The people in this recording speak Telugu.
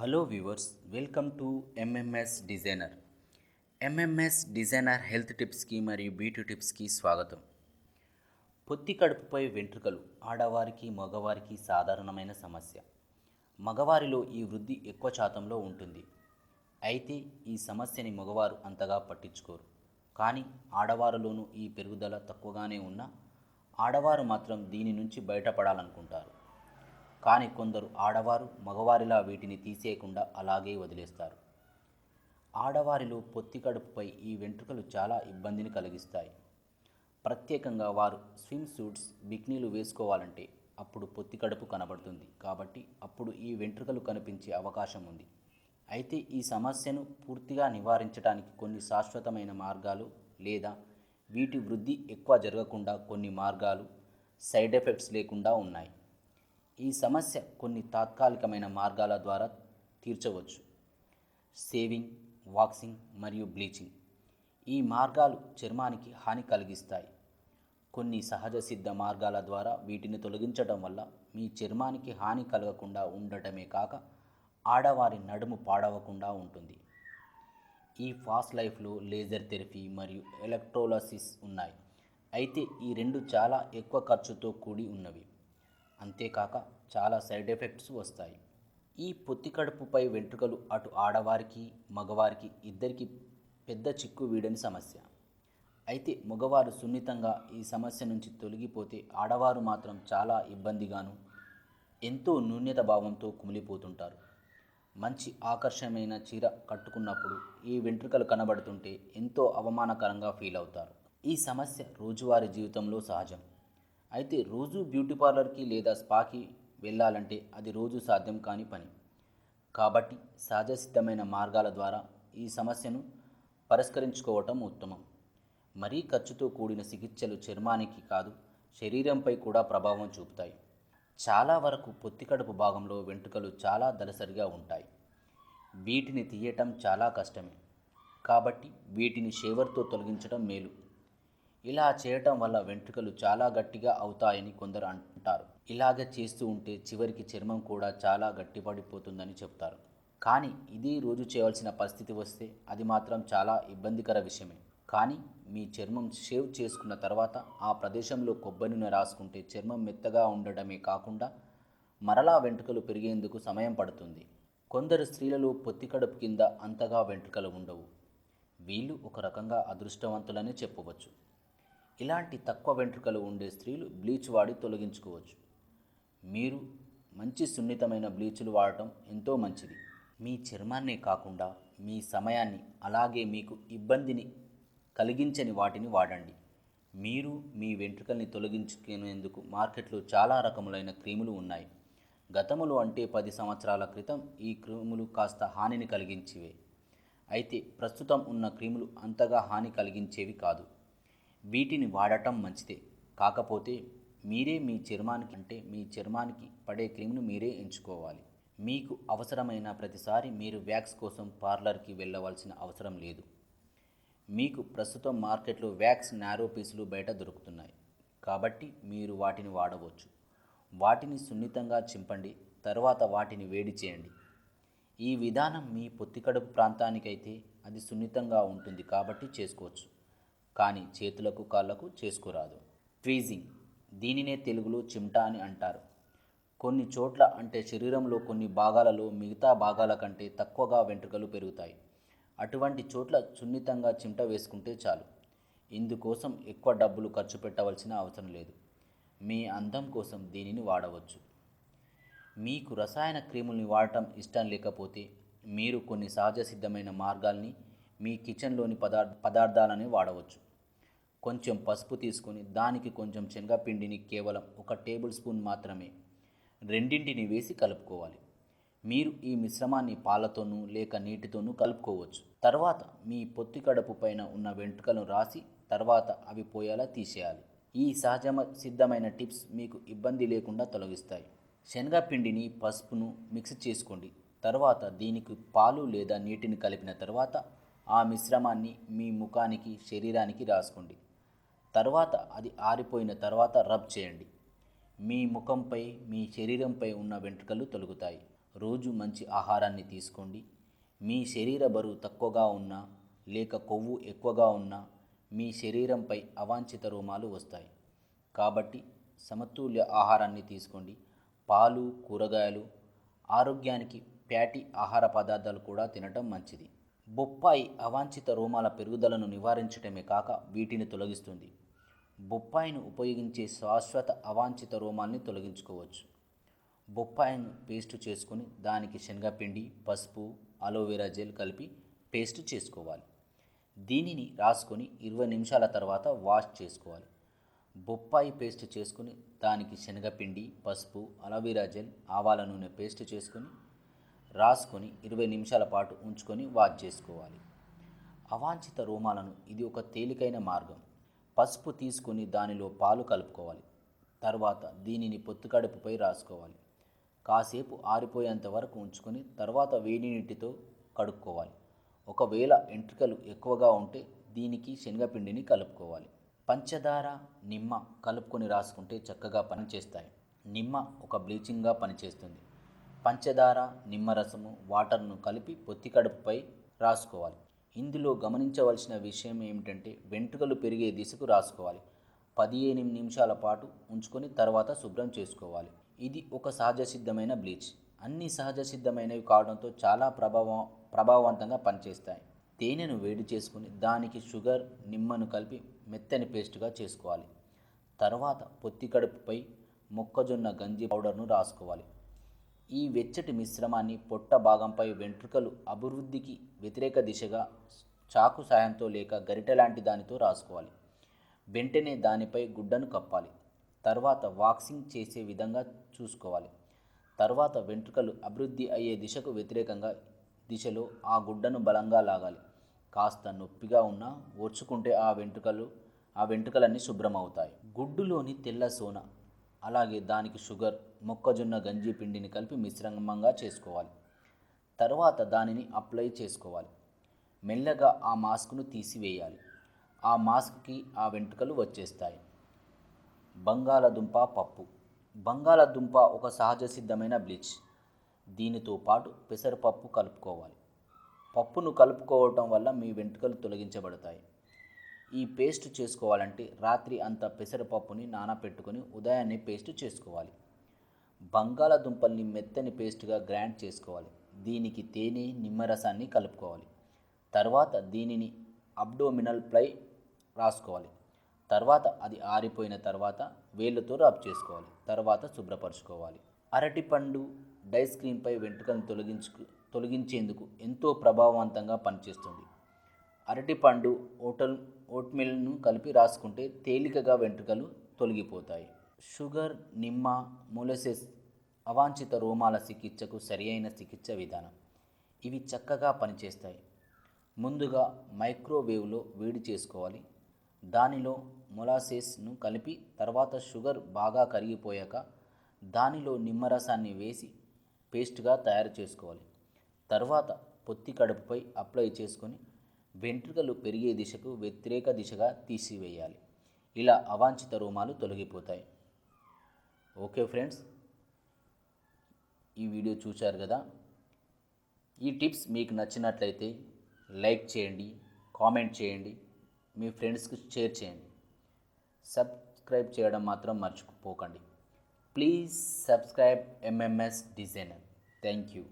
Hello viewers welcome to MMS designer MMS designer health టిప్స్కి మరియు బ్యూటీ టిప్స్కి స్వాగతం. పొత్తి కడుపుపై వెంట్రుకలు ఆడవారికి మగవారికి సాధారణమైన సమస్య. మగవారిలో ఈ వృద్ధి ఎక్కువ శాతంలో ఉంటుంది. అయితే ఈ సమస్యని మగవారు అంతగా పట్టించుకోరు. కానీ ఆడవారిలోనూ ఈ పెరుగుదల తక్కువగానే ఉన్నా ఆడవారు మాత్రం దీని నుంచి బయటపడాలనుకుంటారు. కానీ కొందరు ఆడవారు మగవారిలా వీటిని తీసేయకుండా అలాగే వదిలేస్తారు. ఆడవారిలో పొత్తి కడుపుపై ఈ వెంట్రుకలు చాలా ఇబ్బందిని కలిగిస్తాయి. ప్రత్యేకంగా వారు స్విమ్ సూట్స్ బిక్నీలు వేసుకోవాలంటే అప్పుడు పొత్తి కడుపు కనబడుతుంది కాబట్టి అప్పుడు ఈ వెంట్రుకలు కనిపించే అవకాశం ఉంది. అయితే ఈ సమస్యను పూర్తిగా నివారించడానికి కొన్ని శాశ్వతమైన మార్గాలు లేదా వీటి వృద్ధి ఎక్కువ జరగకుండా కొన్ని మార్గాలు సైడ్ ఎఫెక్ట్స్ లేకుండా ఉన్నాయి. ఈ సమస్య కొన్ని తాత్కాలికమైన మార్గాల ద్వారా తీర్చవచ్చు. సేవింగ్ వాక్సింగ్ మరియు బ్లీచింగ్ ఈ మార్గాలు చర్మానికి హాని కలిగిస్తాయి. కొన్ని సహజ సిద్ధ మార్గాల ద్వారా వీటిని తొలగించడం వల్ల మీ చర్మానికి హాని కలగకుండా ఉండటమే కాక ఆడవారి నడుము పాడవకుండా ఉంటుంది. ఈ ఫాస్ట్ లైఫ్లో లేజర్ థెరపీ మరియు ఎలక్ట్రోలసిస్ ఉన్నాయి. అయితే ఈ రెండు చాలా ఎక్కువ ఖర్చుతో కూడి ఉన్నవి. అంతేకాక చాలా సైడ్ ఎఫెక్ట్స్ వస్తాయి. ఈ పొత్తి కడుపుపై వెంట్రుకలు అటు ఆడవారికి మగవారికి ఇద్దరికి పెద్ద చిక్కు వీడని సమస్య. అయితే మగవారు సున్నితంగా ఈ సమస్య నుంచి తొలగిపోతే ఆడవారు మాత్రం చాలా ఇబ్బందిగాను ఎంతో నూన్యత భావంతో కుమిలిపోతుంటారు. మంచి ఆకర్షణమైన చీర కట్టుకున్నప్పుడు ఈ వెంట్రుకలు కనబడుతుంటే ఎంతో అవమానకరంగా ఫీల్ అవుతారు ఈ సమస్య రోజువారీ జీవితంలో సహజం. అయితే రోజు బ్యూటీ పార్లర్కి లేదా స్పాకి వెళ్ళాలంటే అది రోజు సాధ్యం కాని పని. కాబట్టి సహజసిద్ధమైన మార్గాల ద్వారా ఈ సమస్యను పరిష్కరించుకోవటం ఉత్తమం. మరీ ఖర్చుతో కూడిన చికిత్సలు చర్మానికి కాదు శరీరంపై కూడా ప్రభావం చూపుతాయి. చాలా వరకు పొత్తికడుపు భాగంలో వెంట్రుకలు చాలా దలసరిగా ఉంటాయి. వీటిని తీయటం చాలా కష్టమే. కాబట్టి వీటిని షేవర్తో తొలగించడం మేలు. ఇలా చేయటం వల్ల వెంట్రుకలు చాలా గట్టిగా అవుతాయని కొందరు అంటారు. ఇలాగ చేస్తూ ఉంటే చివరికి చర్మం కూడా చాలా గట్టిపడిపోతుందని చెప్తారు. కానీ ఇది రోజు చేయవలసిన పరిస్థితి వస్తే అది మాత్రం చాలా ఇబ్బందికర విషయమే. కానీ మీ చర్మం షేవ్ చేసుకున్న తర్వాత ఆ ప్రదేశంలో కొబ్బరి నూనె రాసుకుంటే చర్మం మెత్తగా ఉండడమే కాకుండా మరలా వెంట్రుకలు పెరిగేందుకు సమయం పడుతుంది. కొందరు స్త్రీలలో పొత్తి కడుపు కింద అంతగా వెంట్రుకలు ఉండవు. వీళ్ళు ఒక రకంగా అదృష్టవంతులనే చెప్పవచ్చు. ఇలాంటి తక్కువ వెంట్రుకలు ఉండే స్త్రీలు బ్లీచ్ వాడి తొలగించుకోవచ్చు. మీరు మంచి సున్నితమైన బ్లీచులు వాడటం ఎంతో మంచిది. మీ చర్మాన్నే కాకుండా మీ సమయాన్ని అలాగే మీకు ఇబ్బందిని కలిగించని వాటిని వాడండి. మీరు మీ వెంట్రుకల్ని తొలగించుకునేందుకు మార్కెట్లో చాలా రకములైన క్రీములు ఉన్నాయి. గతములు అంటే పది సంవత్సరాల క్రితం ఈ క్రీములు కాస్త హానిని కలిగించేవే. అయితే ప్రస్తుతం ఉన్న క్రీములు అంతగా హాని కలిగించేవి కాదు. వీటిని వాడటం మంచిదే. కాకపోతే మీరే మీ చర్మానికి అంటే మీ చర్మానికి పడే క్రీమ్ను మీరే ఎంచుకోవాలి. మీకు అవసరమైన ప్రతిసారి మీరు వ్యాక్స్ కోసం పార్లర్కి వెళ్ళవలసిన అవసరం లేదు. మీకు ప్రస్తుతం మార్కెట్లో వ్యాక్స్ నారో పీసులు బయట దొరుకుతున్నాయి. కాబట్టి మీరు వాటిని వాడవచ్చు. వాటిని సున్నితంగా చింపండి. తర్వాత వాటిని వేడి చేయండి. ఈ విధానం మీ పొత్తికడుపు ప్రాంతానికైతే అది సున్నితంగా ఉంటుంది కాబట్టి చేసుకోవచ్చు. కానీ చేతులకు కాళ్ళకు చేసుకురాదు. ట్వీజింగ్ దీనినే తెలుగులో చిమ్టా అని అంటారు. కొన్ని చోట్ల అంటే శరీరంలో కొన్ని భాగాలలో మిగతా భాగాల కంటే తక్కువగా వెంట్రుకలు పెరుగుతాయి. అటువంటి చోట్ల సున్నితంగా చిమ్ట వేసుకుంటే చాలు. ఇందుకోసం ఎక్కువ డబ్బులు ఖర్చు పెట్టవలసిన అవసరం లేదు. మీ అందం కోసం దీనిని వాడవచ్చు. మీకు రసాయన క్రీముల్ని వాడటం ఇష్టం లేకపోతే మీరు కొన్ని సహజ సిద్ధమైన మార్గాల్ని మీ కిచెన్లోని పదార్థ పదార్థాలని వాడవచ్చు. కొంచెం పసుపు తీసుకొని దానికి కొంచెం శనగపిండిని కేవలం ఒక టేబుల్ స్పూన్ మాత్రమే రెండింటిని వేసి కలుపుకోవాలి. మీరు ఈ మిశ్రమాన్ని పాలతోనూ లేక నీటితోనూ కలుపుకోవచ్చు. తర్వాత మీ పొత్తి కడుపు పైన ఉన్న వెంట్రుకలను రాసి తర్వాత అవి పోయేలా తీసేయాలి. ఈ సహజ సిద్ధమైన టిప్స్ మీకు ఇబ్బంది లేకుండా తొలగిస్తాయి. శనగపిండిని పసుపును మిక్స్ చేసుకోండి. తర్వాత దీనికి పాలు లేదా నీటిని కలిపిన తర్వాత ఆ మిశ్రమాన్ని మీ ముఖానికి శరీరానికి రాసుకోండి. తర్వాత అది ఆరిపోయిన తర్వాత రబ్ చేయండి. మీ ముఖంపై మీ శరీరంపై ఉన్న వెంట్రుకలు తొలగుతాయి. రోజు మంచి ఆహారాన్ని తీసుకోండి. మీ శరీర బరువు తక్కువగా ఉన్నా లేక కొవ్వు ఎక్కువగా ఉన్నా మీ శరీరంపై అవాంఛిత రోమాలు వస్తాయి. కాబట్టి సమతుల్య ఆహారాన్ని తీసుకోండి. పాలు కూరగాయలు ఆరోగ్యానికి ప్యాటి ఆహార పదార్థాలు కూడా తినటం మంచిది. బొప్పాయి అవాంఛిత రోమాల పెరుగుదలను నివారించటమే కాక వీటిని తొలగిస్తుంది. బొప్పాయిని ఉపయోగించే శాశ్వత అవాంఛిత రోమాల్ని తొలగించుకోవచ్చు. బొప్పాయిని పేస్ట్ చేసుకుని దానికి శనగపిండి పసుపు అలోవెరా జెల్ కలిపి పేస్ట్ చేసుకోవాలి. దీనిని రాసుకొని ఇరవై నిమిషాల తర్వాత వాష్ చేసుకోవాలి. బొప్పాయి పేస్ట్ చేసుకుని దానికి శనగపిండి పసుపు అలోవెరా జెల్ ఆవాల నూనె పేస్ట్ చేసుకొని రాసుకొని ఇరవై నిమిషాల పాటు ఉంచుకొని వాష్ చేసుకోవాలి. అవాంఛిత రోమాలను ఇది ఒక తేలికైన మార్గం. పసుపు తీసుకొని దానిలో పాలు కలుపుకోవాలి. తర్వాత దీనిని పొత్తుకడుపుపై రాసుకోవాలి. కాసేపు ఆరిపోయేంత వరకు ఉంచుకొని తర్వాత వేడి నీటితో కడుక్కోవాలి. ఒకవేళ ఎంట్రికలు ఎక్కువగా ఉంటే దీనికి శనగపిండిని కలుపుకోవాలి. పంచదార నిమ్మ కలుపుకొని రాసుకుంటే చక్కగా పనిచేస్తాయి. నిమ్మ ఒక బ్లీచింగ్గా పనిచేస్తుంది. పంచదార నిమ్మరసము వాటర్ను కలిపి పొత్తి కడుపుపై రాసుకోవాలి. ఇందులో గమనించవలసిన విషయం ఏమిటంటే వెంట్రుకలు పెరిగే దిశకు రాసుకోవాలి. పదిహేను నిమిషాల పాటు ఉంచుకొని తర్వాత శుభ్రం చేసుకోవాలి. ఇది ఒక సహజ సిద్ధమైన బ్లీచ్. అన్ని సహజ సిద్ధమైనవి కావడంతో చాలా ప్రభావం ప్రభావవంతంగా పనిచేస్తాయి. తేనెను వేడి చేసుకుని దానికి షుగర్ నిమ్మను కలిపి మెత్తని పేస్ట్గా చేసుకోవాలి. తర్వాత పొత్తి కడుపుపై మొక్కజొన్న గంజి పౌడర్ను రాసుకోవాలి. ఈ వెచ్చటి మిశ్రమాన్ని పొట్ట భాగంపై వెంట్రుకలు అభివృద్ధికి వ్యతిరేక దిశగా చాకు సాయంతో లేక గరిట లాంటి దానితో రాసుకోవాలి. వెంటనే దానిపై గుడ్డను కప్పాలి. తర్వాత వాక్సింగ్ చేసే విధంగా చూసుకోవాలి. తర్వాత వెంట్రుకలు అభివృద్ధి అయ్యే దిశకు వ్యతిరేకంగా దిశలో ఆ గుడ్డను బలంగా లాగాలి. కాస్త నొప్పిగా ఉన్నా ఓర్చుకుంటే ఆ వెంట్రుకలు ఆ వెంట్రుకలన్నీ శుభ్రమవుతాయి. గుడ్డులోని తెల్ల సోన అలాగే దానికి షుగర్ మొక్కజొన్న గంజి పిండిని కలిపి మిశ్రమంగా చేసుకోవాలి. తర్వాత దానిని అప్లై చేసుకోవాలి. మెల్లగా ఆ మాస్క్ను తీసివేయాలి. ఆ మాస్క్కి ఆ వెంట్రుకలు వచ్చేస్తాయి. బంగాళదుంప పప్పు. బంగాళదుంప ఒక సహజ సిద్ధమైన బ్లీచ్. దీనితో పాటు పెసరపప్పు కలుపుకోవాలి. పప్పును కలుపుకోవటం వల్ల మీ వెంట్రుకలు తొలగించబడతాయి. ఈ పేస్ట్ చేసుకోవాలంటే రాత్రి అంతా పెసరపప్పుని నానబెట్టుకొని ఉదయాన్నే పేస్ట్ చేసుకోవాలి. బంగాళదుంపల్ని మెత్తని పేస్ట్గా గ్రైండ్ చేసుకోవాలి. దీనికి తేనె నిమ్మరసాన్ని కలుపుకోవాలి. తర్వాత దీనిని అబ్డోమినల్ ప్లై రాసుకోవాలి. తర్వాత అది ఆరిపోయిన తర్వాత వేళ్ళతో రబ్ చేసుకోవాలి. తర్వాత శుభ్రపరచుకోవాలి. అరటిపండు డై స్క్రీన్పై వెంట్రుకలను తొలగించు తొలగించేందుకు ఎంతో ప్రభావవంతంగా పనిచేస్తుంది. అరటిపండు ఓటల్ ఓట్మీల్ను కలిపి రాసుకుంటే తేలికగా వెంట్రుకలు తొలగిపోతాయి. షుగర్ నిమ్మ మొలసెస్ అవాంఛిత రోమాల చికిత్సకు సరియైన చికిత్స విధానం. ఇవి చక్కగా పనిచేస్తాయి. ముందుగా మైక్రోవేవ్లో వేడి చేసుకోవాలి. దానిలో మొలాసెస్ను కలిపి తర్వాత షుగర్ బాగా కరిగిపోయాక దానిలో నిమ్మరసాన్ని వేసి పేస్ట్గా తయారు చేసుకోవాలి. తర్వాత పొత్తి కడుపుపై అప్లై చేసుకొని వెంట్రుకలు పెరిగే దిశకు వ్యతిరేక దిశగా తీసివేయాలి. ఇలా అవాంఛిత రోమాలు తొలగిపోతాయి. ఓకే ఫ్రెండ్స్ ఈ వీడియో చూశారు కదా? ఈ టిప్స్ మీకు నచ్చినట్లయితే లైక్ చేయండి కామెంట్ చేయండి మీ ఫ్రెండ్స్కి షేర్ చేయండి. సబ్స్క్రైబ్ చేయడం మాత్రం మర్చిపోకండి. Please subscribe MMS designer. Thank you.